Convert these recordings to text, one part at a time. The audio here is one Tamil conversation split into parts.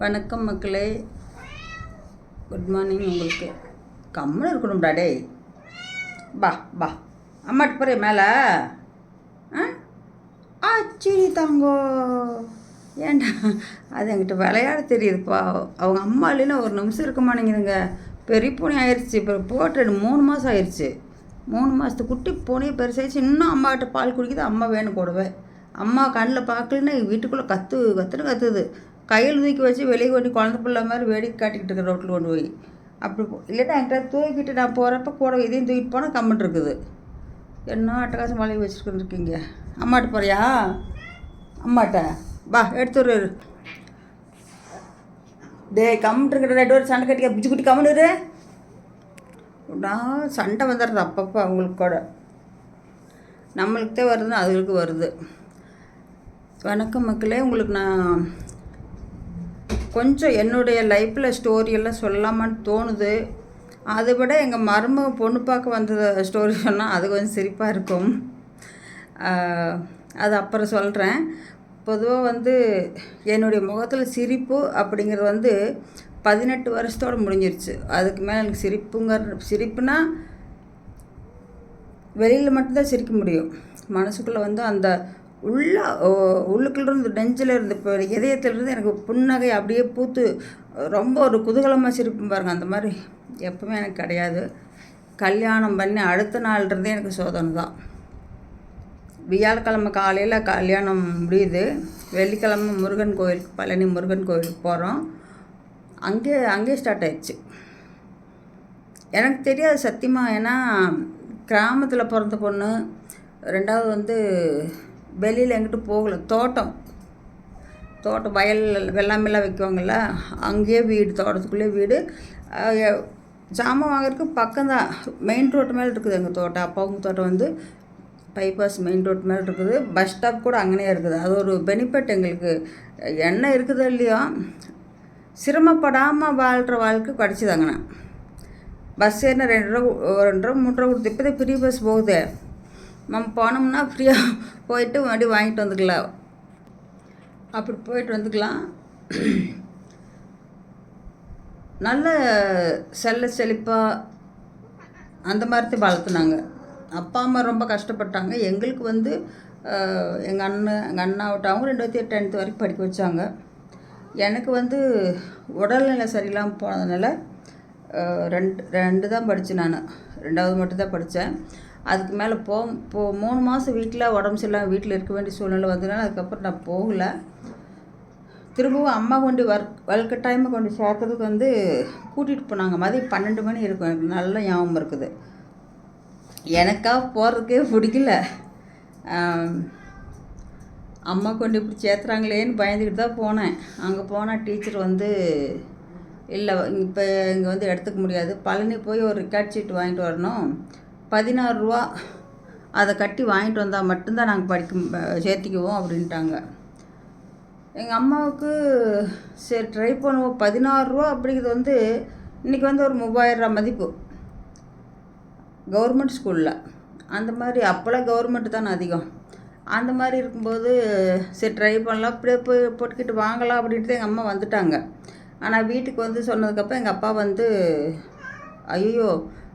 வணக்கம் மக்களே. குட் மார்னிங் உங்களுக்கு. கம்முன்னு இருக்கணும்டா டேய். பா பா. அம்மாட்டு போகிற மேலே. ஆ? சரி தாங்கோ. ஏன்டா? அது என்கிட்ட விளையாட தெரியுதுப்பா. அவங்க அம்மா இல்லைன்னா ஒரு நிமிஷம் இருக்க மாட்டேங்குதுங்க. பெரிய பூனை ஆயிடுச்சு இப்போ போட்டு மூணு மாதம் ஆயிடுச்சு மூணு மாதத்து குட்டி பூனையை பெருசாகிடுச்சு இன்னும் அம்மாக்கிட்ட பால் குடிக்குது. அம்மா வேணும் கூடவே அம்மா கண்ணில் பார்க்கலன்னா வீட்டுக்குள்ளே கத்து கத்துன்னு கத்துது. கையில் தூக்கி வச்சு வெளியே கொண்டு குழந்த பிள்ளை மாதிரி வேடிக்கை காட்டிக்கிட்டு இருக்கிற ரோட்டில் கொண்டு போய். அப்படி இல்லைன்னா என்கிட்ட தூக்கிட்டு நான் போகிறப்ப கூட இதையும் தூக்கிட்டு போனால் கம்மன் இருக்குது. என்ன அட்டகாசம் மலையை வச்சுருக்குன்னு இருக்கீங்க? அம்மாட்ட போறியா? அம்மாட்ட? பா எடுத்துரு டே கம்மிட்டு இருக்கிற ரெண்டு பேரும் சண்டை கட்டிக்க பிச்சு குட்டி கம்முன்னு இரு. நான் சண்டை வந்துடுறது அப்பப்போ அவங்களுக்கு கூட. நம்மளுக்கு தான் வருதுன்னு அதுகளுக்கு வருது. வணக்கம் மக்களே உங்களுக்கு நான் கொஞ்சம் என்னுடைய லைஃப்பில் ஸ்டோரியெல்லாம் சொல்லலாமான்னு தோணுது. அதை விட எங்கள் மருமக பொண்ணு பார்க்க வந்த ஸ்டோரி சொன்னால் அது கொஞ்சம் சிரிப்பாக இருக்கும். அது அப்புறம் சொல்கிறேன் பொதுவாக வந்து என்னுடைய முகத்தில் சிரிப்பு அப்படிங்கிறது வந்து பதினெட்டு வருஷத்தோடு முடிஞ்சிருச்சு. அதுக்கு மேலே எனக்கு சிரிப்புங்கிற சிரிப்புனா வெளியில் மட்டும்தான் சிரிக்க முடியும். மனசுக்குள்ளே வந்து அந்த உள்ளே உள்ளுக்குள்ளேருந்து உள்ளுக்குள்ள இருந்து நெஞ்சில் இருந்து இப்போ இதயத்திலிருந்து எனக்கு புன்னகை அப்படியே பூத்து ரொம்ப ஒரு குதூகலமாக சிரிப்பும் பாருங்கள் அந்த மாதிரி எப்பவுமே எனக்கு கிடையாது. கல்யாணம் பண்ணி அடுத்த நாள்ருந்தே எனக்கு சோதனை தான். வியாழக்கிழமை காலையில் கல்யாணம் முடியுது. வெள்ளிக்கிழமை முருகன் கோயிலுக்கு பழனி முருகன் கோயிலுக்கு போகிறோம் அங்கே அங்கேயே ஸ்டார்ட் ஆயிடுச்சு. எனக்கு தெரியாது சத்தியமாக ஏன்னா கிராமத்தில் பிறந்த பொண்ணு ரெண்டாவது வந்து வெளியில் எங்கிட்டு போகல. தோட்டம். தோட்டம் வயல் வெள்ளாமெல்லாம் வைக்குவாங்கள்ல அங்கேயே வீடு தோட்டத்துக்குள்ளேயே வீடு. ஜாமான் வாங்குறதுக்கு பக்கம்தான். மெயின் ரோட்டு மேலே இருக்குது எங்கள் தோட்டம். அப்பாவுங்க தோட்டம் வந்து பைபாஸ் மெயின் ரோட் மேலே இருக்குது. பஸ் ஸ்டாப் கூட அங்கேயே இருக்குது. அது ஒரு பெனிஃபிட் எங்களுக்கு. என்ன இருக்குதோ இல்லையோ சிரமப்படாமல் வாழ்கிற வாழ்க்கை கிடச்சிதாங்கண்ணா பஸ் ஏறினா ரெண்டு ரூபா ரெண்டு ரூபா மூணு ரூபா கொடுத்து இப்போதான் ஃப்ரீ பஸ் போகுது. நம்ம போனோம்னா ஃப்ரீயாக போயிட்டு மறுபடியும் வாங்கிட்டு வந்துக்கலாம். அப்படி போயிட்டு வந்துக்கலாம். நல்ல செல்ல செழிப்பாக அந்த மாதிரி தான் வளர்த்துனாங்க. அப்பா அம்மா ரொம்ப கஷ்டப்பட்டாங்க. எங்களுக்கு வந்து எங்கள் அண்ணன் எங்கள் அண்ணாவிட்ட அவங்க ரெண்டு எட்டு டென்த்து வரைக்கும் படிக்க வச்சாங்க. எனக்கு வந்து உடல்நிலை சரியில்லாமல் போனதுனால ரெண்டு ரெண்டு தான் படித்தேன் நான். ரெண்டாவது மட்டும் தான் படித்தேன் அதுக்கு மேலே போ போ மூணு மாதம் வீட்டில் உடம்பு சரியில்லாமல் வீட்டில் இருக்க வேண்டிய சூழ்நிலை வந்ததுனால அதுக்கப்புறம் நான் போகல. திரும்பவும் அம்மா கொண்டு ஒர்க் வல்கட்டாயமாக கொண்டு சேர்த்ததுக்கு வந்து கூட்டிகிட்டு போனாங்க. மதியம் பன்னெண்டு மணி இருக்கும். எனக்கு நல்ல ஞாபகம் இருக்குது. எனக்காக போகிறதுக்கே பிடிக்கல. அம்மா கொண்டு இப்படி சேர்த்துறாங்களேன்னு பயந்துக்கிட்டு தான் போனேன். அங்கே போனால் டீச்சர் வந்து இல்லை இப்போ இங்கே வந்து எடுத்துக்க முடியாது. பழனி போய் ஒரு ரெக்கார்ட் ஷீட் வாங்கிட்டு வரணும். பதினாறு ரூபா அதை கட்டி வாங்கிட்டு வந்தால் மட்டும்தான் நாங்கள் படிக்க சேர்த்திக்குவோம் அப்படின்ட்டாங்க. எங்கள் அம்மாவுக்கு சரி ட்ரை பண்ணுவோம். பதினாறு ரூபா அப்படிங்கிறது வந்து இன்றைக்கி வந்து ஒரு மூவாயிரம் மதிப்பு. கவர்மெண்ட் ஸ்கூலில். அந்த மாதிரி அப்போல்லாம் கவர்மெண்ட் தானே அதிகம். அந்த மாதிரி இருக்கும்போது சரி ட்ரை பண்ணலாம். அப்படியே போய் போட்டுக்கிட்டு வாங்கலாம் அப்படின்ட்டு எங்கள் அம்மா வந்துட்டாங்க. ஆனால் வீட்டுக்கு வந்து சொன்னதுக்கப்புறம் எங்கள் அப்பா வந்து ஐயோ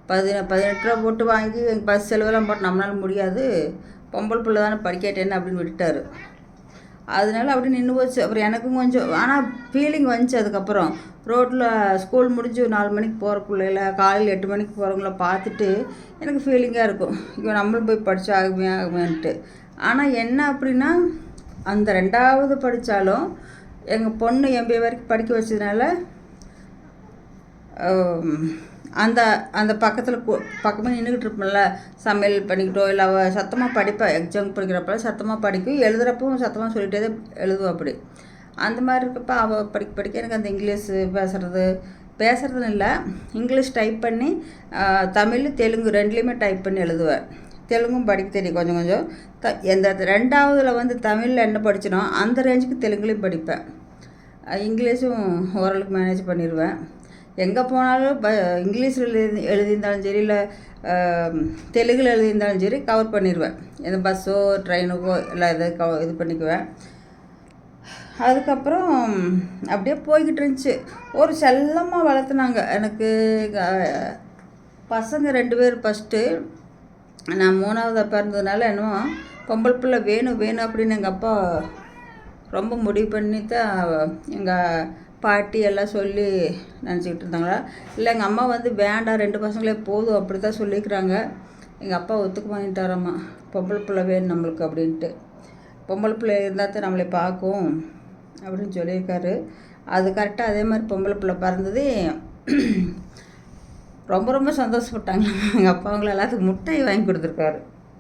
பதின பதினெட்டு ரூபா போட்டு வாங்கி எங்கள் பஸ் செலவெல்லாம் போட்டு நம்மளால முடியாது. பொம்பளை பிள்ளை தானே படிக்கட்டேன்னு அப்படின்னு விட்டுட்டாரு. அதனால அப்படி நின்று போச்சு. அப்புறம் எனக்கும் கொஞ்சம் ஆனால் ஃபீலிங் வந்துச்சு அதுக்கப்புறம். ரோட்டில் ஸ்கூல் முடிஞ்சு நாலு மணிக்கு போகிற பிள்ளைகள காலையில் எட்டு மணிக்கு போகிறவங்கள பார்த்துட்டு எனக்கு ஃபீலிங்காக இருக்கும். இப்போ நம்மளும் போய் படித்தா ஆகுமே ஆகுமேன்ட்டு. ஆனால் என்ன அப்படின்னா அந்த ரெண்டாவது படித்தாலும் எங்கள் பொண்ணு எம்பிஏ வரைக்கும் படிக்க வச்சதுனால அந்த அந்த பக்கத்தில் பக்கமாக நின்றுக்கிட்டு இருப்போம்ல சமையல் பண்ணிக்கிட்டோ இல்லை அவள் சத்தமாக படிப்பா எக்ஸாம் படிக்கிறப்ப சத்தமாக படிக்கும் எழுதுகிறப்பவும் சத்தமாக சொல்லிகிட்டே தான் எழுதுவா அப்படி. அந்த மாதிரி இருக்கப்ப அவள் படிக்க படிக்க எனக்கு அந்த இங்கிலீஷ் பேசுகிறது பேசுகிறதுன்னு இல்லை இங்கிலீஷ் டைப் பண்ணி தமிழ் தெலுங்கு ரெண்டுலேயுமே டைப் பண்ணி எழுதுவேன் தெலுங்கும் படிக்க தெரியும் கொஞ்சம் கொஞ்சம். த எந்த ரெண்டாவதுல வந்து தமிழில் என்ன படிச்சினோ அந்த ரேஞ்சுக்கு தெலுங்குலேயும் படிப்பேன். இங்கிலீஷும் ஓரளவுக்கு மேனேஜ் பண்ணிடுவேன் எங்கே போனாலும் ப இங்கிலீஷில் எழுதி எழுதியிருந்தாலும் சரி இல்லை தெலுங்கில் எழுதியிருந்தாலும் சரி கவர் பண்ணிடுவேன் எந்த பஸ்ஸோ ட்ரெயினுக்கோ எல்லாம் இதை கவ இது பண்ணிக்குவேன். அதுக்கப்புறம் அப்படியே போய்கிட்டு இருந்துச்சு. ஒரு செல்லமாக வளர்த்துனாங்க. எனக்கு பசங்க ரெண்டு பேர் ஃபஸ்ட்டு நான் மூணாவதாக பிறந்ததுனால என்னமோ பொம்பளை பிள்ளை வேணும் வேணும் அப்படின்னு எங்கள் அப்பா ரொம்ப முடிவு பண்ணி தான் எங்கள் பாட்டி எல்லாம் சொல்லி நினச்சிக்கிட்டு இருந்தாங்களா? இல்லை எங்கள் அம்மா வந்து வேண்டாம் ரெண்டு பசங்களே போதும் அப்படி தான் சொல்லிக்கிறாங்க. எங்கள் அப்பா ஒத்துக்க வாங்கிட்டாராம்மா பொம்பளை பிள்ளை வேணும் நம்மளுக்கு அப்படின்ட்டு. பொம்பளை பிள்ளை இருந்தால் தான் நம்மளை பார்க்கும் அப்படின்னு சொல்லியிருக்காரு. அது கரெக்டாக அதே மாதிரி பொம்பளை பிள்ளை பிறந்தது ரொம்ப ரொம்ப சந்தோஷப்பட்டாங்க. எங்கள் அப்பா அவங்கள எல்லாத்துக்கும் முட்டை வாங்கி கொடுத்துருக்காரு.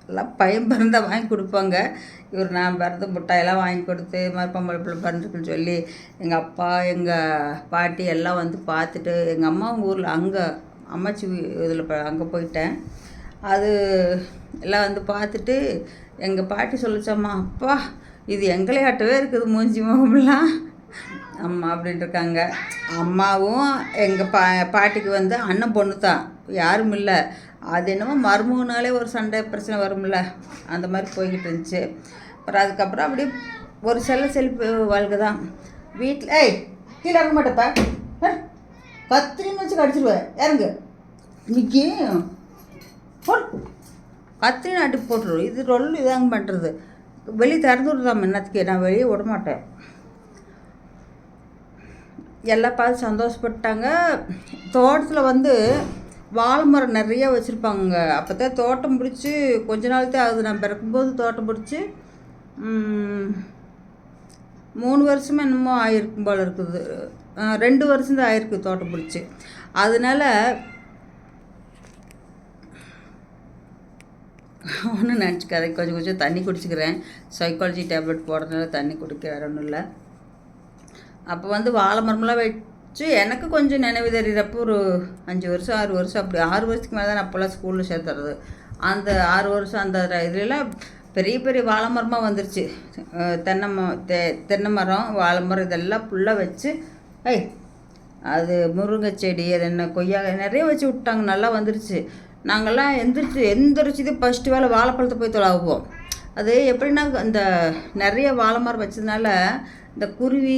எல்லாம் பையன் பிறந்தா வாங்கி கொடுப்பாங்க. இவர் நான் பிறந்த முட்டாயெல்லாம் வாங்கி கொடுத்து இது பொம்பளை பிள்ளை பிறந்துருக்குன்னு சொல்லி எங்கள் அப்பா எங்கள் பாட்டி எல்லாம் வந்து பார்த்துட்டு எங்கள் அம்மா ஊரில் அங்கே அம்மாச்சி இதில் அங்கே போயிட்டேன். அது எல்லாம் வந்து பார்த்துட்டு எங்கள் பாட்டி சொல்லிச்சம்மா அப்பா இது எங்களையாட்டவே இருக்குது மூஞ்சி முகமெல்லாம். அம்மா அப்படின்ட்டு இருக்காங்க. அம்மாவும் எங்கள் பா பாட்டிக்கு வந்து அண்ணன் பொண்ணு தான் யாரும் இல்லை அது என்னமோ மருமகனாலே ஒரு சண்டை பிரச்சனை வரும்ல. அந்த மாதிரி போய்கிட்டு இருந்துச்சு. அப்புறம் அதுக்கப்புறம் அப்படியே ஒரு செல்ல செழிப்பு வாழ்க்கை தான். வீட்டில் ஏய் கீழே இறங்க மாட்டேப்பா. கத்திரின்னு வச்சு கடிச்சிருவேன் இறங்கு. இன்னைக்கு போடு. கத்திரி நாட்டு போட்டுரும் இது ரொல் இதாங்க பண்ணுறது வெளியே திறந்து விடுதாம் என்னத்துக்கு? நான் வெளியே விட மாட்டேன். எல்லாம் பார்த்து சந்தோஷப்பட்டாங்க. தோட்டத்தில் வந்து வாழை மரம் நிறைய வச்சுருப்பாங்க அப்போ தான் தோட்டம் பிடிச்சி கொஞ்ச நாள் தான் ஆகுது நான் பிறக்கும்போது தோட்டம் பிடிச்சி மூணு வருஷமே என்னமோ ஆயிருக்கும் போல் இருக்குது. ரெண்டு வருஷம் தான் ஆயிருக்கு தோட்டம் பிடிச்சி. அதனால் ஒன்றும் நினச்சிக்காத கொஞ்சம் கொஞ்சம் தண்ணி குடிச்சிக்கிறேன். சைக்காலஜி டேப்லெட் போடுறதுனால தண்ணி குடிக்க வேற ஒன்றும் இல்லை. அப்போ வந்து வாழை மரமெல்லாம் வச்சு எனக்கு கொஞ்சம் நினைவு தெரிகிறப்போ ஒரு அஞ்சு வருஷம் ஆறு வருஷம் அப்படி ஆறு வருஷத்துக்கு மேலே தான் நான் அப்போல்லாம் ஸ்கூலில் சேர்த்துறது. அந்த ஆறு வருஷம் அந்த இதுலலாம் பெரிய பெரிய வாழை மரமாக வந்துருச்சு தென்னை ம தெ தென்னை மரம் வாழை மரம் இதெல்லாம் ஃபுல்லாக வச்சு ஐய் அது முருங்கை செடி அது என்ன கொய்யா நிறைய வச்சு விட்டாங்க நல்லா வந்துருச்சு. நாங்கள்லாம் எந்திரிச்சு எந்திரிச்சது ஃபஸ்ட்டு வேலை வாழைப்பழத்தை போய் தொலாவுவோம். அது எப்படின்னா இந்த நிறைய வாழை மரம் வச்சதுனால இந்த குருவி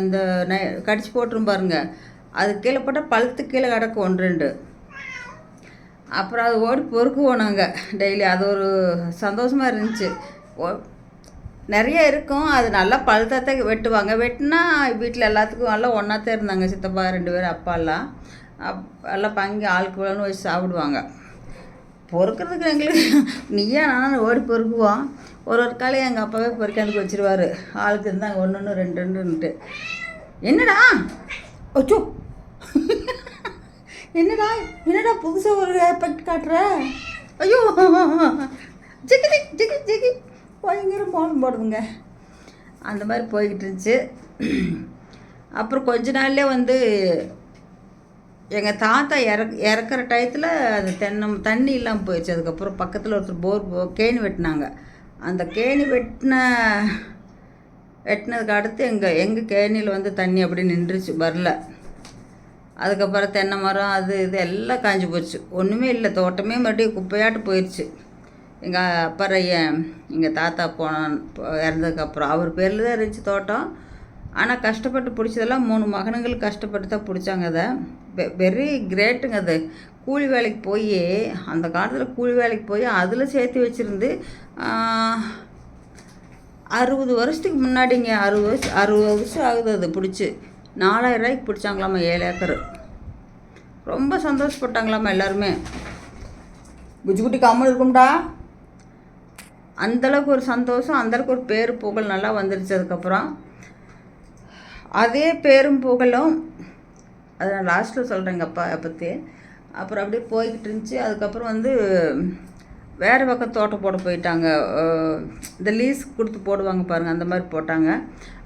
இந்த நை கடிச்சு போட்டுரும் பாருங்க. அது கீழே போட்டால் பழுத்து கீழே கிடக்கும் ஒன்று ரெண்டு. அப்புறம் அது ஓடி பொறுக்குவோம் நாங்கள் டெய்லி. அது ஒரு சந்தோஷமாக இருந்துச்சு. ஓ நிறைய இருக்கும். அது நல்லா பழுத்தத்தை வெட்டுவாங்க. வெட்டினா வீட்டில் எல்லாத்துக்கும் எல்லாம் ஒன்றாத்தான் இருந்தாங்க. சித்தப்பா ரெண்டு பேரும் அப்பாலாம் அப் எல்லாம் பங்கி ஆளுக்கு வேணும்னு வச்சு சாப்பிடுவாங்க. பொறுக்கிறதுக்கு எங்களுக்கு நீயா நானும் ஓடி பொறுக்குவோம். ஒரு ஒரு காலையும் எங்கள் அப்பாவே பொறுக்காந்துக்கு வச்சிருவாரு. ஆளுக்கு இருந்தாங்க ஒன்று ஒன்று ரெண்டு ரெண்டுன்ட்டு என்னடா? அச்சோ. என்னடா? என்னடா புதுசாக ஒரு எஃபெக்ட் காட்டுற? ஐயோ. ஜிகி ஜிகி ஜிகி பயங்கர மோனம் போடுதுங்க. அந்த மாதிரி போய்கிட்டு இருந்துச்சு. அப்புறம் கொஞ்ச நாள்லேயே வந்து எங்கள் தாத்தா இறக் இறக்குற டயத்தில் அது தென்னம் தண்ணி இல்லாமல் போயிடுச்சு அதுக்கப்புறம் பக்கத்தில் ஒருத்தர் போர் போ- கேணி வெட்டினாங்க. அந்த கேணி வெட்டின வெட்டினதுக்கு அடுத்து எங்கள் எங்கள் கேணியில் வந்து தண்ணி அப்படியே நின்றுச்சு வரல. அதுக்கப்புறம் தென்னை மரம் அது இது எல்லாம் காஞ்சி போச்சு. ஒன்றுமே இல்லை தோட்டமே மறுபடியும் குப்பையாட்டு போயிடுச்சு எங்கள் அப்பறையன் எங்கள் தாத்தா போன இறந்ததுக்கப்புறம் அவர் பேரில் தான் இருந்துச்சு தோட்டம். ஆனால் கஷ்டப்பட்டு பிடிச்சதெல்லாம் மூணு மகனுங்களுக்கு கஷ்டப்பட்டு தான் பிடிச்சாங்க அதை. வெரி கிரேட்டுங்க அது. கூலி வேலைக்கு போய் அந்த காலத்தில் கூலி வேலைக்கு போய் அதில் சேர்த்து வச்சுருந்து அறுபது வருஷத்துக்கு முன்னாடிங்க அறுபது வருஷம் அறுபது வருஷம் ஆகுது அது பிடிச்சி. நாலாயிரம் ரூபாய்க்கு பிடிச்சாங்களாமா ஏழு ஏக்கர். ரொம்ப சந்தோஷப்பட்டாங்களாமா எல்லாருமே. குட்டி கம்மல் இருக்கும்டா. அந்தளவுக்கு ஒரு சந்தோஷம் அந்தளவுக்கு ஒரு பேர் புகழ் நல்லா வந்துருச்சு அதுக்கப்புறம். அதே பேரும் புகழும் அதை நான் லாஸ்ட்டில் சொல்கிறேங்க அப்பா பற்றி அப்புறம் அப்படியே போய்கிட்டு இருந்துச்சு. அதுக்கப்புறம் வந்து வேறு பக்கம் தோட்டம் போட போயிட்டாங்க. இந்த லீஸ் கொடுத்து போடுவாங்க பாருங்கள் அந்த மாதிரி போட்டாங்க.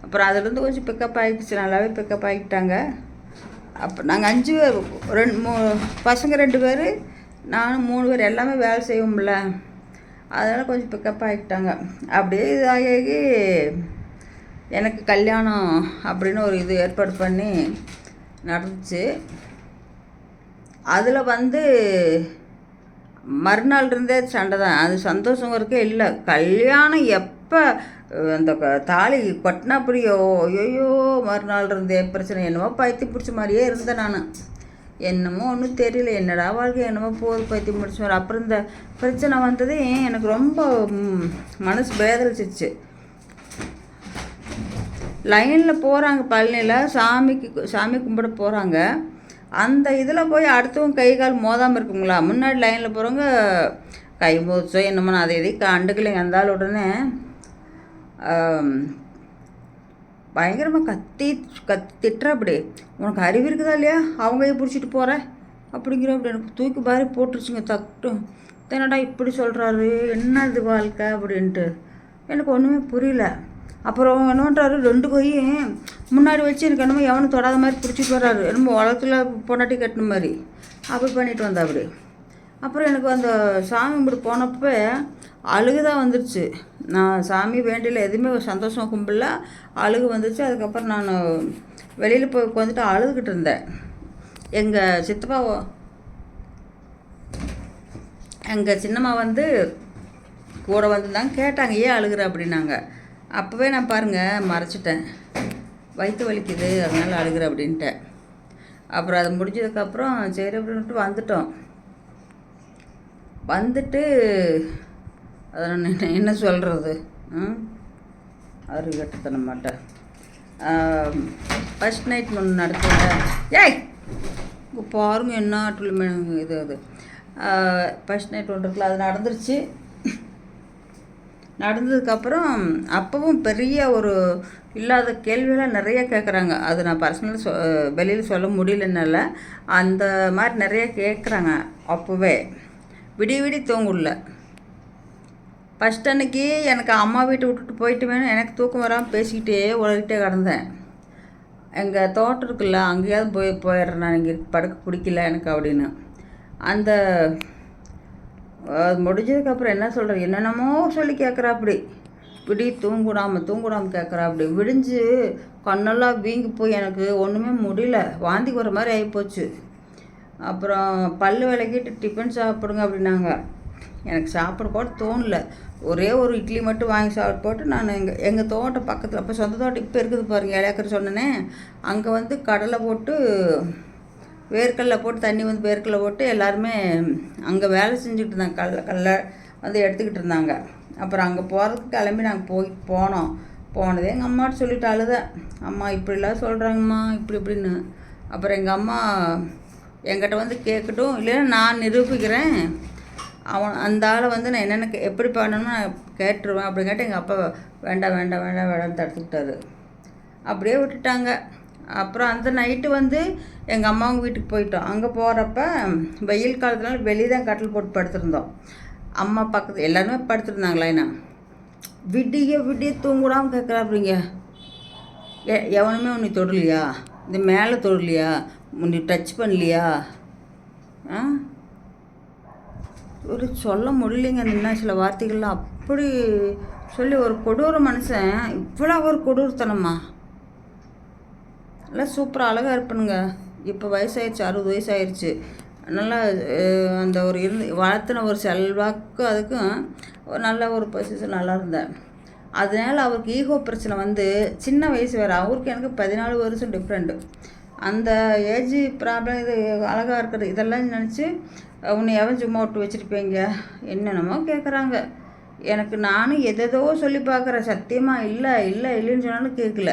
அப்புறம் அதுலேருந்து கொஞ்சம் பிக்கப் ஆகிடுச்சு நல்லாவே பிக்கப் ஆகிட்டாங்க அப்போ நாங்கள் அஞ்சு பேர் ரெண்டு மூ பசங்க ரெண்டு பேர் நானும் மூணு பேர் எல்லாமே வேலை செய்வோம்ல. அதனால் கொஞ்சம் பிக்கப் ஆகிட்டாங்க அப்படியே இதாகி எனக்கு கல்யாணம் அப்படின்னு ஒரு இது ஏற்பாடு பண்ணி நடந்துச்சு. அதில் வந்து மறுநாள் இருந்தே சண்டை தான் அது சந்தோஷம் இருக்கே இல்லை. கல்யாணம் எப்போ அந்த தாலி கொட்டினா அப்படியோ ஐயோ மறுநாள் இருந்தே பிரச்சனை. என்னமோ பைத்தியம் பிடிச்ச மாதிரியே இருந்தேன் நான். என்னமோ ஒன்றும் தெரியல. என்னடா வாழ்க்கை? என்னமோ போகுது பைத்தியம் பிடிச்ச மாதிரி. அப்புறம் இந்த பிரச்சனை வந்ததே எனக்கு ரொம்ப மனசு பேதலிச்சிச்சு லைனில் போகிறாங்க பழனியில் சாமிக்கு சாமி கும்பிட போகிறாங்க அந்த இதில் போய் அடுத்தவங்க கை கால் மோதாமல் இருக்குங்களா? முன்னாடி லைனில் போகிறவங்க கை மோதிச்சோ என்னமோ நான் அதை எதையும் கண்டுக்கலைங்க அந்த ஆள் உடனே பயங்கரமாக கத்தி கத்தி திட்டுற அப்படி உனக்கு அறிவு இருக்குதா இல்லையா? அவங்க பிடிச்சிட்டு போகிற அப்படிங்கிற அப்படி எனக்கு தூக்கி பாரி போட்டுருச்சுங்க தட்டும் என்னடா இப்படி சொல்கிறாரு என்ன இது வாழ்க்கை அப்படின்ட்டு. எனக்கு ஒன்றுமே புரியல. அப்புறம் என்ன பண்ணுறாரு ரெண்டு கையும் முன்னாடி வச்சு எனக்கு என்னமோ எவனும் தொடாத மாதிரி பிடிச்சிட்டு வர்றாரு. என்னமோ உலகத்தில் பொண்டாட்டி கட்டின மாதிரி. அப்படி பண்ணிட்டு வந்தா அப்படி. அப்புறம் எனக்கு அந்த சாமி கும்பிட்டு போனப்போ அழுகு தான் வந்துருச்சு. நான் சாமி வேண்டியில் எதுவுமே சந்தோஷம் கும்பிடல. அழுகு வந்துருச்சு. அதுக்கப்புறம் நான் வெளியில் போய் உட்காந்துட்டு அழுதுகிட்டு இருந்தேன். எங்கள் சித்தப்பா எங்கள் சின்னம்மா வந்து கூட வந்துருந்தாங்க கேட்டாங்க. ஏன் அழுகிற? அப்படின்னாங்க. அப்போவே நான் பாருங்கள் மறைச்சிட்டேன். வயிற்று வலிக்குது அதனால் அழுகுற அப்படின்ட்டேன் அப்புறம் அது முடிஞ்சதுக்கப்புறம் சரி அப்படின்ட்டு வந்துட்டோம். வந்துட்டு அதை நான் என்ன என்ன சொல்கிறது அருகட்டத்தனம் மாட்டேன் ஃபஸ்ட் நைட் ஒன்று நடத்துகிறேன் ஏய்! இங்கே பாருங்க என்ன ஆட்டில் இது அது. ஃபஸ்ட் நைட் ஒன்று இருக்குல்ல அது நடந்துருச்சு. நடந்ததுக்கப்புறம் அப்பவும் பெரிய ஒரு இல்லாத கேள்வியெல்லாம் நிறைய கேட்குறாங்க அது நான் பர்சனல் சொ வெளியில் சொல்ல முடியலனால அந்த மாதிரி நிறைய கேட்குறாங்க அப்போவே விடி விடி தூங்குள்ள ஃபஸ்ட் அன்னைக்கு எனக்கு அம்மா வீட்டை விட்டுட்டு போயிட்டு வேணும். எனக்கு தூக்கம் வராமல் பேசிக்கிட்டே உலகிட்டே கிடந்தேன். எங்கள் தோட்டம் இருக்குல்ல அங்கேயாவது போய் போயிடுறேன். நான் இங்கே படுக்க பிடிக்கல எனக்கு அப்படின்னு. அந்த அது முடிஞ்சதுக்கப்புறம் என்ன சொல்கிறேன் என்னென்னமோ சொல்லி கேட்குறா அப்படி இப்படி தூங்குடாமல் தூங்குடாமல் கேட்குறா அப்படி விடிஞ்சு கண்ணெல்லாம் வீங்கி போய் எனக்கு ஒன்றுமே முடியல. வாந்தி வர மாதிரி ஆகிப்போச்சு அப்புறம் பல்லு விளக்கிட்டு டிஃபன் சாப்பிடுங்க அப்படின்னாங்க. எனக்கு சாப்பிட கூட தோணல. ஒரே ஒரு இட்லி மட்டும் வாங்கி சாப்பிட்டு போட்டு நான் எங்கள் எங்கள் தோட்டம் பக்கத்தில் அப்போ சொந்த தோட்டம் இப்போ இருக்குது பாருங்கள் இலையக்கர் சொன்னேனே. அங்கே வந்து கடலை போட்டு வேர்க்கடலை போட்டு தண்ணி வந்து வேர்க்கடலை போட்டு எல்லாருமே அங்கே வேலை செஞ்சுட்டு இருந்தாங்க. கடல கடல வந்து எடுத்துக்கிட்டு இருந்தாங்க. அப்புறம் அங்கே போகிறதுக்கு கிளம்பி நாங்கள் போய் போனோம். போனதே எங்கள் அம்மாட்ட சொல்லிட்டு அழுதேன் அம்மா இப்படிலாம் சொல்கிறாங்கம்மா இப்படி இப்படின்னு. அப்புறம் எங்கள் அம்மா என்கிட்ட வந்து கேட்கட்டும். இல்லைன்னா நான் நிரூபிக்கிறேன். அவன் அந்த ஆளை வந்து நான் என்னென்ன கே- எப்படி பண்ணணும்னு நான் கேட்டுருவேன். அப்படின்னு கேட்டு எங்கள் அப்பா வேண்டாம் வேண்டாம் வேண்டாம் வேண்டாம் தடுத்துக்கிட்டாரு அப்படியே விட்டுட்டாங்க. அப்புறம் அந்த நைட்டு வந்து எங்கள் அம்மாவும் வீட்டுக்கு போயிட்டோம். அங்கே போகிறப்ப வெயில் காலத்துனால வெளியே தான் கட்டில் போட்டு படுத்திருந்தோம். அம்மா பக்கத்து எல்லாருமே படுத்துருந்தாங்களா என்ன? விடிய விடிய தூங்குடாமல் கேட்குறாப்பிங்க எ எவனுமே உன்னை தொடலையா? இந்த மேலே தொடலையா? உன்னை டச் பண்ணலையா? ஆ? ஒரு சொல்ல முடியலைங்க. அந்த என்ன சில வார்த்தைகள்லாம் அப்படி சொல்லி ஒரு கொடூர மனுஷன் இவ்வளோ ஒரு கொடூரத்தனமா? எல்லாம் சூப்பராக அழகாக இருப்பனுங்க. இப்போ வயசாயிருச்சு அறுபது வயசாயிருச்சு. நல்லா அந்த ஒரு இருந்து வளர்த்துன ஒரு செல்வாக்கும் அதுக்கும் ஒரு நல்ல ஒரு பொசிஷன் நல்லா இருந்தேன். அதனால அவருக்கு ஈகோ பிரச்சனை வந்து சின்ன வயசு வேறு. அவருக்கு எனக்கு பதினாலு வருஷம் டிஃப்ரெண்ட்டு அந்த ஏஜ் ப்ராப்ளம் இது அழகாக இருக்கிறது இதெல்லாம் நினச்சி உன்னை எவன் சும்மா விட்டு வச்சுருப்பீங்க? என்னென்னமோ கேட்குறாங்க எனக்கு நானும் எதேதோ சொல்லி பார்க்குறேன். சத்தியமாக இல்லை இல்லை இல்லைன்னு சொன்னாலும் கேட்கல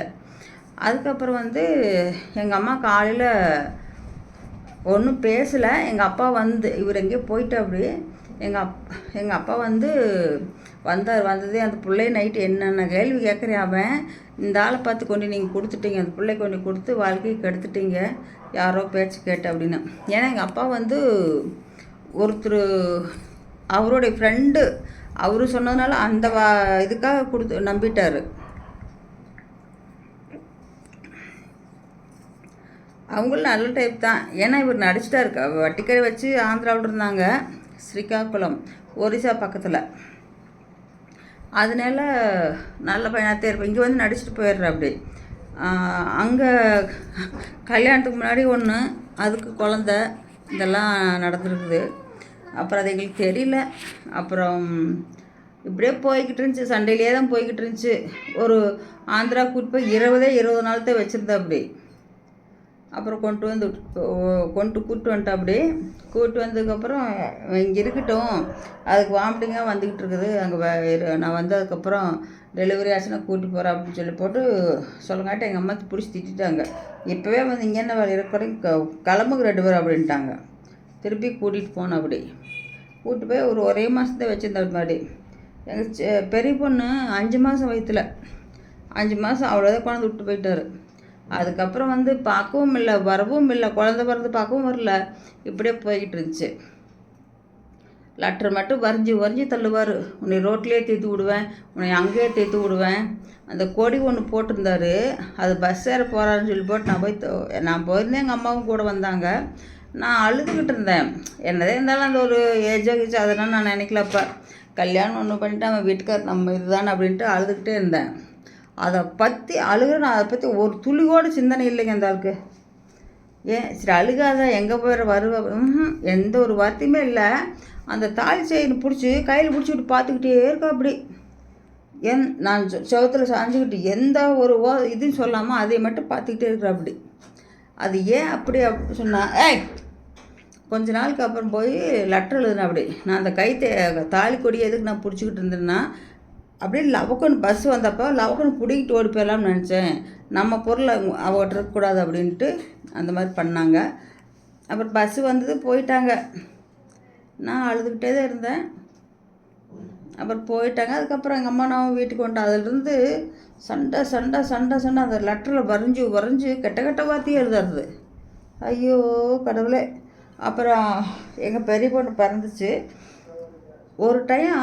அதுக்கப்புறம் வந்து எங்கள் அம்மா காலையில் ஒன்றும் பேசலை. எங்கள் அப்பா வந்து இவர் எங்கேயோ போயிட்டு அப்படி எங்கள் அப் எங்கள் அப்பா வந்து வந்தார். வந்ததே அந்த பிள்ளைய நைட்டு என்னென்ன கேள்வி கேட்குறேன் அவன். இந்த ஆளை பார்த்து கொண்டு நீங்கள் கொடுத்துட்டீங்க. அந்த பிள்ளை கொண்டு கொடுத்து வாழ்க்கையை கெடுத்துட்டீங்க. யாரோ பேச்சு கேட்ட அப்படின்னு. ஏன்னா எங்கள் அப்பா வந்து ஒருத்தர் அவருடைய ஃப்ரெண்டு அவரு சொன்னதுனால அந்த வா இதுக்காக கொடுத்து நம்பிட்டார். அவங்களும் நல்ல டைப் தான். ஏன்னா இவர் நடிச்சிட்டாரு. க- வட்டிக்கரை வச்சு ஆந்திராவில் இருந்தாங்க. ஸ்ரீகாக்குளம் ஒரிசா பக்கத்தில். அதனால நல்ல பையனாகத்தே இருப்பேன் இங்கே வந்து நடிச்சுட்டு போயிடுற அப்படி அங்கே கல்யாணத்துக்கு முன்னாடி ஒன்று அதுக்கு குழந்த இதெல்லாம் நடந்துருக்குது. அப்புறம் அது எங்களுக்கு தெரியல. அப்புறம் இப்படியே போய்கிட்டு இருந்துச்சு. சண்டையிலே தான் போய்கிட்டு இருந்துச்சு. ஒரு ஆந்திரா கூட்டு போய் இருபதே இருபது நாள் தான் வச்சுருந்தா அப்படி அப்புறம் கொண்டு வந்து ஓ- கொண்டு கூப்பிட்டு வந்துட்டா அப்படி கூப்பிட்டு வந்ததுக்கப்புறம் இங்கே இருக்கட்டும். அதுக்கு வாமிட்டிங்காக வந்துக்கிட்டு இருக்குது. அங்கே நான் வந்ததுக்கப்புறம் டெலிவரி ஆச்சுன்னா கூப்பிட்டு போகிறேன் அப்படின்னு சொல்லி போட்டு சொல்லங்காட்டி எங்கள் அம்மா பிடிச்சி திட்டாங்க இப்போவே வந்து இங்கே என்ன வேலை இருக்கிற கிளம்புங்க ரெண்டு பேரும் அப்படின்ட்டாங்க. திருப்பி கூட்டிகிட்டு போனேன் அப்படி. கூப்பிட்டு போய் ஒரு ஒரே மாதத்தை வச்சுருந்தேன் முன்னாடி எங்கள் பெரிய பொண்ணு அஞ்சு மாதம் வயிற்றுல அஞ்சு மாதம் அவ்வளோதான் கொண்டாந்து விட்டு போயிட்டாரு. அதுக்கப்புறம் வந்து பார்க்கவும் இல்லை வரவும் இல்லை குழந்த பிறந்து பார்க்கவும் வரல. இப்படியே போய்கிட்டு இருந்துச்சு. லெட்டர் மட்டும் வரைஞ்சி வரைஞ்சி தள்ளுவார். உன்னை ரோட்லேயே தீர்த்து விடுவேன் உன்னை அங்கேயே தீர்த்து விடுவேன். அந்த கொடி ஒன்று போட்டிருந்தாரு. அது பஸ் ஏற போகிறாருன்னு சொல்லி போட்டு நான் போய் நான் போயிருந்தேன் எங்கள் அம்மாவும் கூட வந்தாங்க. நான் அழுதுகிட்டு இருந்தேன். என்னதே இருந்தாலும் அந்த ஒரு ஏஜோ கீஜோ அதெல்லாம் நான் நினைக்கலப்ப கல்யாணம் ஒன்று பண்ணிட்டு அவன் வீட்டுக்கார் நம்ம இதுதானே அப்படின்ட்டு அழுதுகிட்டே இருந்தேன். அதை பற்றி அழுகிற நான் அதை பற்றி ஒரு துளி சிந்தனை இல்லைங்க அந்த ஆளுக்கு. ஏன்? சரி அழுகாத எங்கே போயிட வருவ. எந்த ஒரு வார்த்தையுமே இல்லை. அந்த தாலி செயின் பிடிச்சி கையில் பிடிச்சிக்கிட்டு பார்த்துக்கிட்டே இருக்கா அப்படி. என் நான் செவத்தில் சாஞ்சிக்கிட்டு சாஞ்சுக்கிட்டு எந்த ஒரு ஓ இதுன்னு சொல்லாமல் அதை மட்டும் பார்த்துக்கிட்டே இருக்கிற அப்படி. அது ஏன் அப்படி அப்படி சொன்னால் ஏய் கொஞ்ச நாளுக்கு அப்புறம் போய் லெட்டர் எழுதுனேன் அப்படி. நான் அந்த கை தாலி கொடி எதுக்கு நான் பிடிச்சிக்கிட்டு இருந்தேன்னா அப்படியே லவக்கன் பஸ் வந்தப்போ லவக்கன் பிடிக்கிட்டு ஓடி போயிடலாம்னு நினச்சேன். நம்ம பொருளை அவகிட்ட இருக்கக்கூடாது அப்படின்ட்டு அந்த மாதிரி பண்ணாங்க. அப்புறம் பஸ்ஸு வந்தது போயிட்டாங்க. நான் அழுதுகிட்டே தான் இருந்தேன். அப்புறம் போயிட்டாங்க. அதுக்கப்புறம் எங்கள் அம்மா நான் வீட்டுக்கு வந்துட்டேன் அதுலேருந்து சண்டை சண்டை சண்டை சண்டை. அந்த லெட்டரில் வரைஞ்சி வரைஞ்சி கெட்ட கெட்ட வார்த்தையே எழுதுறது ஐயோ கடவுளே. அப்புறம் எங்கள் பெரிய பொண்ணு பிறந்துச்சு. ஒரு டைம்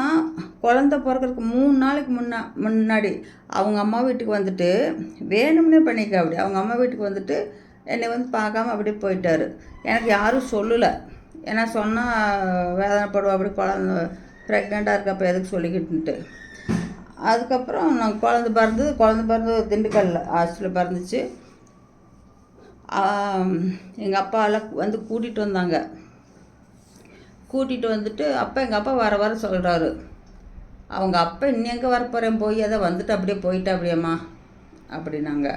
குழந்த பிறக்கிறதுக்கு மூணு நாளைக்கு முன்னா முன்னாடி அவங்க அம்மா வீட்டுக்கு வந்துட்டு வேணும்னே பண்ணிக்க அப்படி அவங்க அம்மா வீட்டுக்கு வந்துட்டு என்னை வந்து பார்க்காம அப்படியே போயிட்டார். எனக்கு யாரும் சொல்லலை. ஏன்னா சொன்னால் வேதனைப்படுவோம் அப்படி குழந்த ப்ரெக்னெண்ட்டாக இருக்கப்போ எதுக்கு சொல்லிக்கிட்டுன்ட்டு. அதுக்கப்புறம் நான் குழந்த பிறந்து குழந்த பிறந்து திண்டுக்கல்ல ஹாஸ்டலில் பிறந்துச்சு. எங்கள் அப்பாலாம் வந்து கூட்டிகிட்டு வந்தாங்க. கூட்டிகிட்டு வந்துட்டு அப்போ எங்கள் அப்பா வர வர சொல்கிறாரு அவங்க அப்பா இன்னும் எங்கே வரப்போகிறேன் போய் அதை வந்துட்டு அப்படியே போயிட்டா அப்படியேம்மா? அப்படின்னாங்க.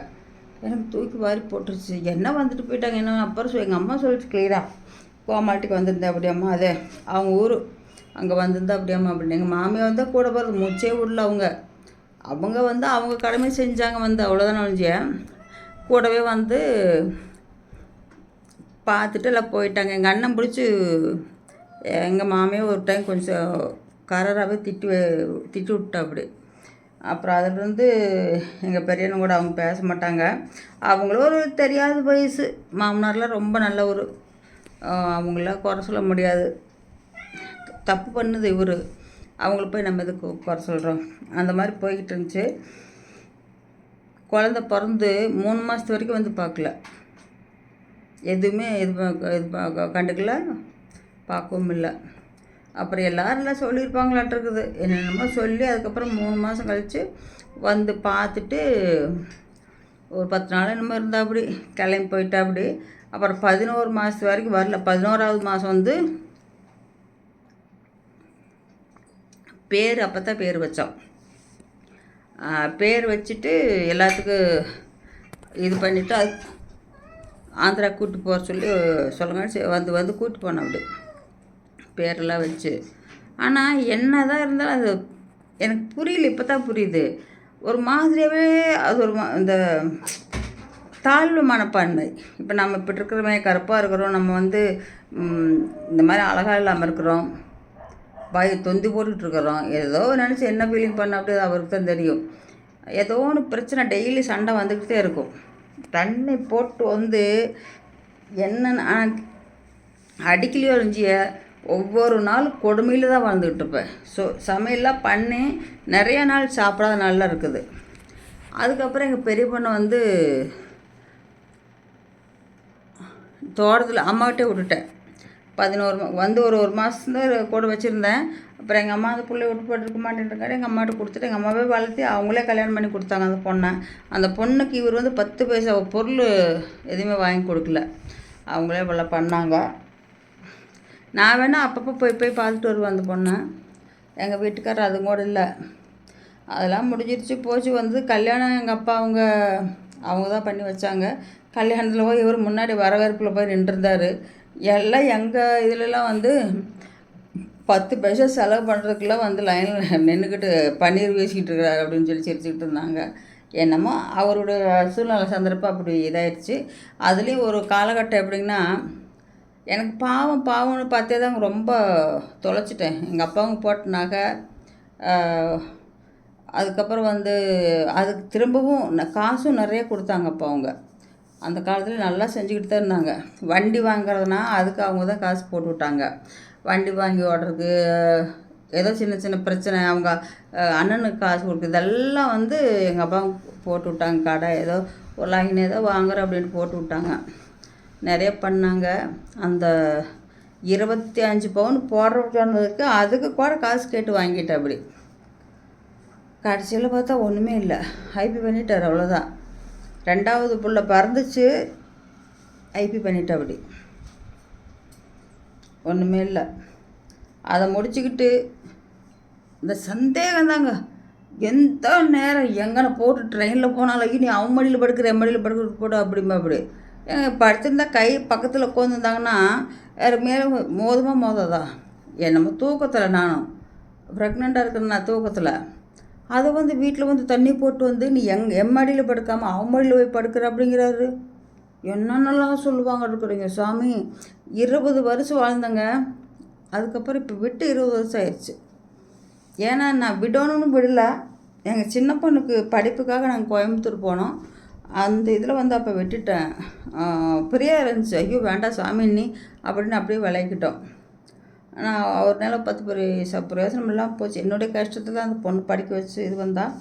எனக்கு தூக்கி வாரி போட்டுருச்சு. என்ன வந்துட்டு போயிட்டாங்க? என்ன அப்புறம் எங்கள் அம்மா சொல்லிட்டு கிளியரா கோமாட்டிக்கு வந்திருந்தேன் அப்படியாம்மா அதே அவங்க ஊர் அங்கே வந்திருந்தா அப்படியாம்மா? அப்படின்னு. எங்கள் மாமியார் வந்தால் கூட போகிறது மூச்சே விடல அவங்க. அவங்க வந்து அவங்க கடமை செஞ்சாங்க வந்து அவ்வளோதான் ஒழிஞ்சிய கூடவே வந்து பார்த்துட்டு எல்லாம் போயிட்டாங்க. எங்கள் அண்ணன் பிடிச்சி எங்கள் மாமியை ஒரு டைம் கொஞ்சம் கரராகவே திட்டு திட்டு திட்டி அப்புறம் அதிலிருந்து எங்கள் பெரியண்ணன் கூட அவங்க பேச மாட்டாங்க. அவங்களும் ஒரு தெரியாத வயசு. மாமனார்லாம் ரொம்ப நல்ல ஒரு அவங்கள குறை சொல்ல முடியாது. தப்பு பண்ணுது இவர். அவங்கள போய் நம்ம எதுக்கு குறை சொல்கிறோம் அந்த மாதிரி போய்கிட்டு இருந்துச்சு. குழந்த பிறந்து மூணு மாதத்து வரைக்கும் வந்து பார்க்கல. எதுவுமே இது இது பா- கண்டுக்கல. பார்க்கவும் இல்லை. அப்புறம் எல்லோரும் எல்லாம் சொல்லியிருப்பாங்களாட்டிருக்குது என்னென்னமோ சொல்லி அதுக்கப்புறம் மூணு மாதம் கழித்து வந்து பார்த்துட்டு ஒரு பத்து நாள் என்னமோ இருந்தால் அப்படி கிளம்பி போயிட்டா அப்படி அப்புறம் பதினோரு மாதத்து வரைக்கும் வரல. பதினோராவது மாதம் வந்து பேர் அப்போ தான் பேர் வச்சோம். பேர் வச்சுட்டு எல்லாத்துக்கும் இது பண்ணிவிட்டு அது ஆந்திரா கூட்டி போக சொல்லி சொல்லுங்க சரி, வந்து வந்து கூட்டி போனோம் அப்படி பேரெல்லாம் வச்சு. ஆனால் என்ன தான் இருந்தாலும் அது எனக்கு புரியல இப்போ தான் புரியுது. ஒரு மாதிரியாகவே அது ஒரு இந்த தாழ்வு மனப்பான்மை. இப்போ நம்ம இப்போ இருக்கிறவன் கருப்பாக இருக்கிறோம். நம்ம வந்து இந்த மாதிரி அழகாக இல்லாமல் இருக்கிறோம். வாய் தொந்தி போட்டுக்கிட்டு இருக்கிறோம். ஏதோ நினச்சி என்ன ஃபீலிங் பண்ண அப்படி அவருக்கு தான் தெரியும். ஏதோ ஒன்று பிரச்சனை டெய்லி சண்டை வந்துக்கிட்டே இருக்கும். தண்ணி போட்டு வந்து என்னென்ன அடிக்கலையோ இருந்துச்சிய ஒவ்வொரு நாள் கொடுமையில் தான் வாழ்ந்துக்கிட்டு இருப்பேன். ஸோ சமையல்லாம் பண்ணி நிறைய நாள் சாப்பிடாத நாள்லாம் இருக்குது. அதுக்கப்புறம் எங்கள் பெரிய பொண்ணை வந்து தோட்டத்தில் அம்மாகிட்டே விட்டுட்டேன். பதினோரு மா- வந்து ஒரு ஒரு மாதம் கூட வச்சுருந்தேன். அப்புறம் எங்கள் அம்மா அந்த பிள்ளை விட்டு போட்டுருக்க மாட்டேன்றாரு எங்கள் அம்மாட்ட கொடுத்துட்டு எங்கள் அம்மாவே வளர்த்தி அவங்களே கல்யாணம் பண்ணி கொடுத்தாங்க அந்த பொண்ணை. அந்த பொண்ணுக்கு இவர் வந்து பத்து பைசா பொருள் எதுவுமே வாங்கி கொடுக்கல. அவங்களே இவ்வளோ பண்ணாங்க. நான் வேணால் அப்பப்போ போய் போய் பார்த்துட்டு வருவேன் அந்த பொண்ணை. எங்கள் வீட்டுக்காரர் அது கூட இல்லை. அதெல்லாம் முடிஞ்சிருச்சு. போச்சு வந்து கல்யாணம் எங்கள் அப்பா அவங்க அவங்க தான் பண்ணி வச்சாங்க. கல்யாணத்தில் போய் இவர் முன்னாடி வரவேற்பில் போய் நின்றுருந்தார். எல்லாம் எங்கள் இதுலலாம் வந்து பத்து பைசா செலவு பண்ணுறதுக்குலாம் வந்து லைனில் நின்றுக்கிட்டு பன்னீர் வீசிக்கிட்டு இருக்கிறாரு அப்படின்னு சொல்லி சிரிச்சுக்கிட்டு இருந்தாங்க. என்னமோ அவருடைய சூழ்நிலை சந்தர்ப்பம் அப்படி இதாயிடுச்சு. அதுலேயும் ஒரு காலகட்டம் எப்படின்னா எனக்கு பாவம் பாவம்னு பார்த்தே தாங்க ரொம்ப தொலைச்சிட்டேன். எங்கள் அப்பாவும் போட்ட நகை அதுக்கப்புறம் வந்து அதுக்கு திரும்பவும் காசும் நிறைய கொடுத்தாங்க அப்போ அவங்க. அந்த காலத்தில் நல்லா செஞ்சுக்கிட்டு தான் இருந்தாங்க. வண்டி வாங்குறதுனா அதுக்கு அவங்க தான் காசு போட்டு விட்டாங்க. வண்டி வாங்கி ஓடுறதுக்கு ஏதோ சின்ன சின்ன பிரச்சனை அவங்க அண்ணனுக்கு காசு கொடுக்குறது இதெல்லாம் வந்து எங்கள் அப்பா போட்டு விட்டாங்க. கடை ஏதோ ஒரு லைன் ஏதோ வாங்குற அப்படின்ட்டு போட்டு விட்டாங்க. நிறைய பண்ணாங்க. அந்த இருபத்தி அஞ்சு பவுன் போடுற சொன்னதுக்கு அதுக்கு கூட காசு கேட்டு வாங்கிட்டேன் அப்படி. கடைசியில் பார்த்தா ஒன்றுமே இல்லை. ஐபி பண்ணிட்டார் அவ்வளோதான் ரெண்டாவது புள்ள பறந்துச்சு. ஐபி பண்ணிட்டேன் அப்படி. ஒன்றுமே இல்லை. அதை முடிச்சுக்கிட்டு இந்த சந்தேகம் தாங்க எந்த நேரம் எங்கன போட்டு ட்ரெயினில் போனாலும் நீ அவன் மடியில் படுக்கிற என் மடியில் படுக்கிற போடு அப்படிமா அப்படி படுத்திருந்தா கை பக்கத்தில் உட்காந்துருந்தாங்கன்னா வேறு மேலே மோதுமா மோதாதா? என்னமோ தூக்கத்தில் நானும். ப்ரெக்னெண்ட்டாக இருக்கிறேன் நான் தூக்கத்தில். அதை வந்து வீட்டில் வந்து தண்ணி போட்டு வந்து நீ எங் எம்மடியில் படுக்காமல் அவன் போய் படுக்கிற அப்படிங்கிறாரு. என்னென்னலாம் சொல்லுவாங்க இருக்கிறீங்க சாமி. இருபது வருஷம் வாழ்ந்தேங்க. அதுக்கப்புறம் இப்போ விட்டு இருபது வருஷம் ஆயிடுச்சு ஏன்னா நான் விடணும்னு விடல. எங்கள் சின்ன பொண்ணுக்கு படிப்புக்காக நாங்கள் கோயம்புத்தூர் போனோம். அந்த இதில் வந்து அப்போ விட்டுட்டேன். பிரியா இருந்துச்சு. ஐயோ வேண்டாம் சாமி நீ அப்படின்னு அப்படியே விளைக்கிட்டோம் நான் அவர்னால பத்து பெரிய பிரயோஜனம் இல்லாமல் போச்சு. என்னுடைய கஷ்டத்தை தான் அந்த பொண்ணு படிக்க வச்சு இது வந்தால்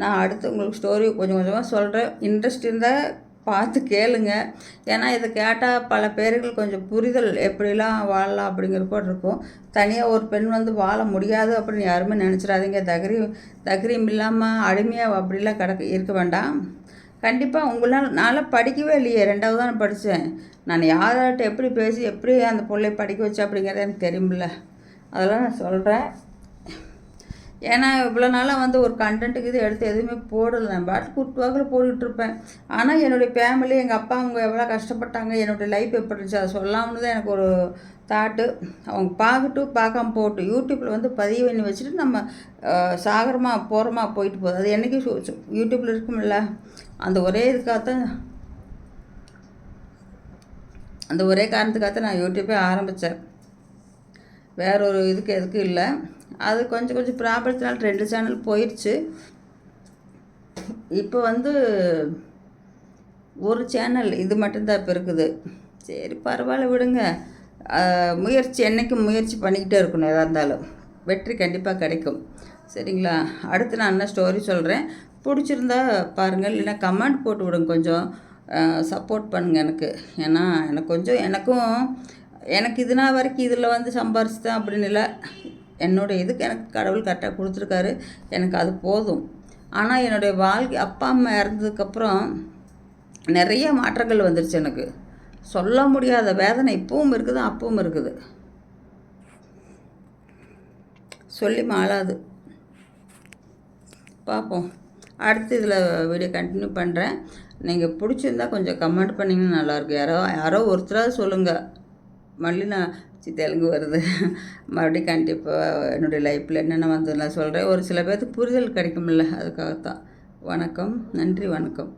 நான் அடுத்து உங்களுக்கு ஸ்டோரி கொஞ்சம் கொஞ்சமாக சொல்கிறேன் இன்ட்ரெஸ்ட் இருந்தால் பார்த்து கேளுங்க. ஏன்னா இதை கேட்டால் பல பேர்கள் கொஞ்சம் புரிதல் எப்படிலாம் வாழலாம் அப்படிங்கிற கூட இருக்கும். தனியாக ஒரு பெண் வந்து வாழ முடியாது அப்படின்னு யாருமே நினச்சிடாதீங்க. தகரி தகரியம் இல்லாமல் அடிமையாக அப்படிலாம் கிடக்க இருக்க வேண்டாம். கண்டிப்பாக உங்களால் நான்லாம் படிக்கவே இல்லையே. ரெண்டாவது தான் படித்தேன் நான் யார்கிட்ட எப்படி பேசி எப்படி அந்த பிள்ளைய படிக்க வச்சு அப்படிங்கிறது எனக்கு தெரியும்ல அதெல்லாம் நான் சொல்கிறேன் ஏன்னா இவ்வளோ நாளாக வந்து ஒரு கண்டென்ட்டுக்கு இது எடுத்து எதுவுமே போடலை. நான் பாட்டு குட்டுவாக்கில் போட்டுட்ருப்பேன் ஆனால் என்னுடைய ஃபேமிலி எங்கள் அப்பா அவங்க எவ்வளோ கஷ்டப்பட்டாங்க. என்னுடைய லைஃப் எப்படி இருந்துச்சு அதை சொல்லாமல் தான் எனக்கு ஒரு தாட்டு அவங்க பார்க்கட்டும் பார்க்காம போட்டு யூடியூப்பில் வந்து பதிவு பண்ணி வச்சுட்டு நம்ம சாகரமாக சாகரமா போகிறோமா போயிட்டு போகுது. அது என்றைக்கும் யூடியூப்பில் இருக்கும்ல? அந்த ஒரே இதுக்காகத்தான் அந்த ஒரே காரணத்துக்காகத்தான் நான் யூடியூப்பே ஆரம்பித்தேன் வேற ஒரு இதுக்கு எதுக்கும் இல்லை. அது கொஞ்சம் கொஞ்சம் ப்ராப்ளத்தினால ரெண்டு சேனல் போயிடுச்சு இப்போ வந்து ஒரு சேனல் இது மட்டும்தான் இப்போ இருக்குது. சரி பரவாயில்ல விடுங்க. முயற்சி என்றைக்கும் முயற்சி பண்ணிக்கிட்டே இருக்கணும் எதாக இருந்தாலும். வெற்றி கண்டிப்பாக கிடைக்கும். சரிங்களா? அடுத்து நான் என்ன ஸ்டோரி சொல்கிறேன் பிடிச்சிருந்தா பாருங்கள் இல்லைன்னா கமெண்ட் போட்டு விடுங்க கொஞ்சம். சப்போர்ட் பண்ணுங்கள் எனக்கு. ஏன்னா எனக்கு கொஞ்சம் எனக்கும் எனக்கு இது நாள் வரைக்கும் இதில் வந்து சம்பாரிச்சுதான் அப்படின்னு இல்லை. என்னுடைய இதுக்கு எனக்கு கடவுள் கரெக்டாக கொடுத்துருக்காரு. எனக்கு அது போதும். ஆனால் என்னுடைய வாழ்க்கை அப்பா அம்மா இறந்ததுக்கப்புறம் நிறைய மாற்றங்கள் வந்துருச்சு எனக்கு. சொல்ல முடியாத வேதனை இப்பவும் இருக்குது அப்பவும் இருக்குது. சொல்லி மாளாது. பார்ப்போம் அடுத்து இதில் வீடியோ கண்டினியூ பண்ணுறேன் நீங்கள் பிடிச்சிருந்தா கொஞ்சம் கமெண்ட் பண்ணிங்கன்னா நல்லாயிருக்கும். யாரோ யாரோ ஒருத்தராவது சொல்லுங்கள் மல்லி நான் தெலுங்கு வருது. மறுபடியும் கண்டிப்பாக என்னுடைய லைஃப்பில் என்னென்ன வந்து நான் சொல்கிறேன் ஒரு சில பேர்த்துக்கு புரிதல் கிடைக்கும்ல அதுக்காகத்தான். வணக்கம். நன்றி வணக்கம்.